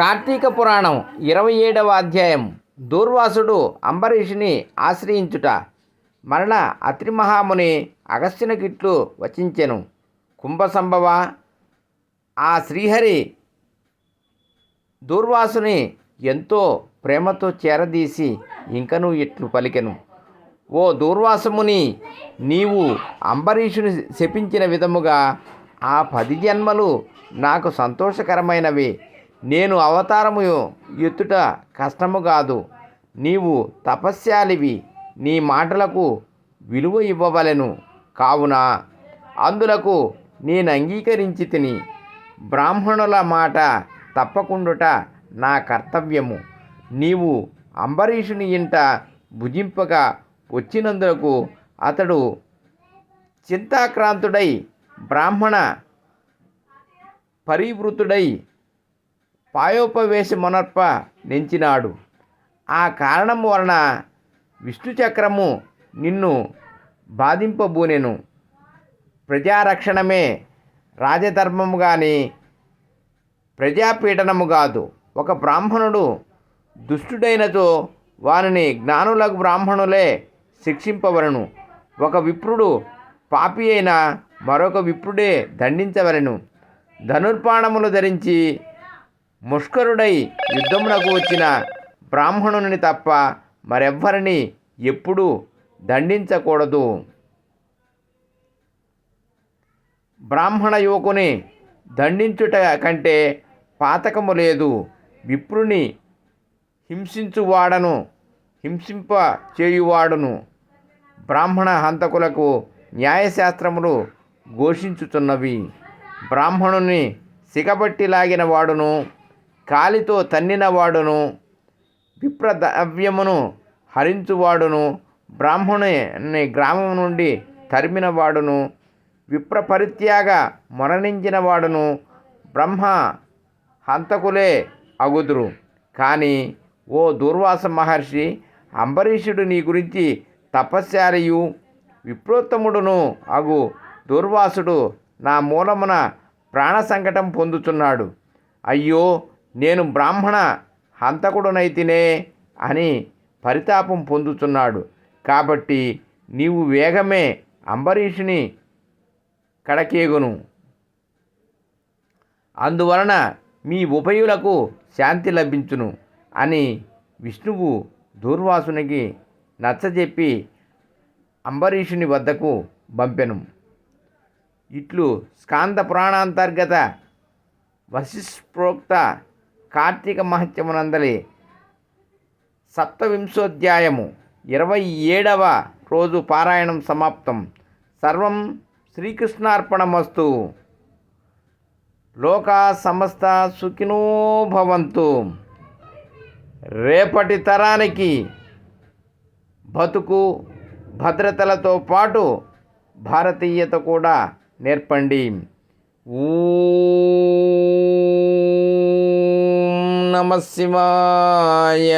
కార్తీక పురాణం ఇరవై ఏడవ అధ్యాయం. దూర్వాసుడు అంబరీషుని ఆశ్రయించుట. మరణ అత్రి మహాముని అగస్త్యునికిట్లు వచించెను. కుంభసంభవ. ఆ శ్రీహరి దూర్వాసుని ఎంతో ప్రేమతో చేరదీసి ఇంకను ఇట్లు పలికెను. ఓ దూర్వాసముని నీవు అంబరీషుని శపించిన విధముగా ఆ పది జన్మలు నాకు సంతోషకరమైనవి. నేను అవతారము ఎత్తుట కష్టము కాదు. నీవు తపస్యాలివి. నీ మాటలకు విలువ ఇవ్వవలెను. కావున అందులకు నేను అంగీకరించి తిని బ్రాహ్మణుల మాట తప్పకుండుట నా కర్తవ్యము. నీవు అంబరీషుని ఇంట భుజింపగా వచ్చినందులకు అతడు చింతాక్రాంతుడై బ్రాహ్మణ పరివృతుడై పాయోపవేశమునర్ప నెంచినాడు. ఆ కారణం వలన విష్ణు చక్రము నిన్ను బాధింపబూనెను. ప్రజారక్షణమే రాజధర్మము కానీ ప్రజాపీడనము కాదు ఒక బ్రాహ్మణుడు దుష్టుడైనతో వారిని జ్ఞానులకు బ్రాహ్మణులే శిక్షింపవలను. ఒక విప్రుడు పాపి అయిన మరొక విప్రుడే దండించవలెను. ధనుర్పాణములు ధరించి ముష్కరుడై యుద్ధమునకు వచ్చిన బ్రాహ్మణుని తప్ప మరెవ్వరిని ఎప్పుడూ దండించకూడదు. బ్రాహ్మణ యువకుని దండించుట కంటే పాతకము లేదు. విప్రుని హింసించువాడను హింసింప చేయువాడును బ్రాహ్మణ హంతకులకు న్యాయశాస్త్రములు ఘోషించుతున్నవి బ్రాహ్మణుని సిగబట్టి లాగిన వాడును. కాలితో తన్నినవాడును విప్రద్రవ్యమును హరించువాడును బ్రాహ్మణుని గ్రామం నుండి తరిమినవాడును విప్ర పరిత్యాగ మరణించినవాడును బ్రహ్మ హంతకులే అగుదురు. కానీ ఓ దూర్వాస మహర్షి అంబరీషుడు నీ గురించి తపస్యారియు విప్రోత్తముడును అగు దూర్వాసుడు నా మూలమున ప్రాణ సంకటం పొందుతున్నాడు అయ్యో నేను బ్రాహ్మణ హంతకుడునైతినే అని పరితాపం పొందుతున్నాడు. కాబట్టి నీవు వేగమే అంబరీషుని కడకేగును. అందువలన మీ ఉభయులకు శాంతి లభించును అని విష్ణువు దూర్వాసునికి నచ్చజెప్పి అంబరీషుని వద్దకు పంపెను. ఇట్లు స్కాంద పురాణాంతర్గత వశిష్ప్రోక్త కార్తీక మహత్యమునందలి సప్తవింశోధ్యాయము ఇరవై ఏడవ రోజు పారాయణం సమాప్తం. సర్వం శ్రీకృష్ణార్పణమస్తు. లోకా సమస్త సుఖినో భవంతు. రేపటి తరానికి బతుకు భద్రతలతో పాటు భారతీయత కూడా నేర్పండి. ఊ నమ శివాయ.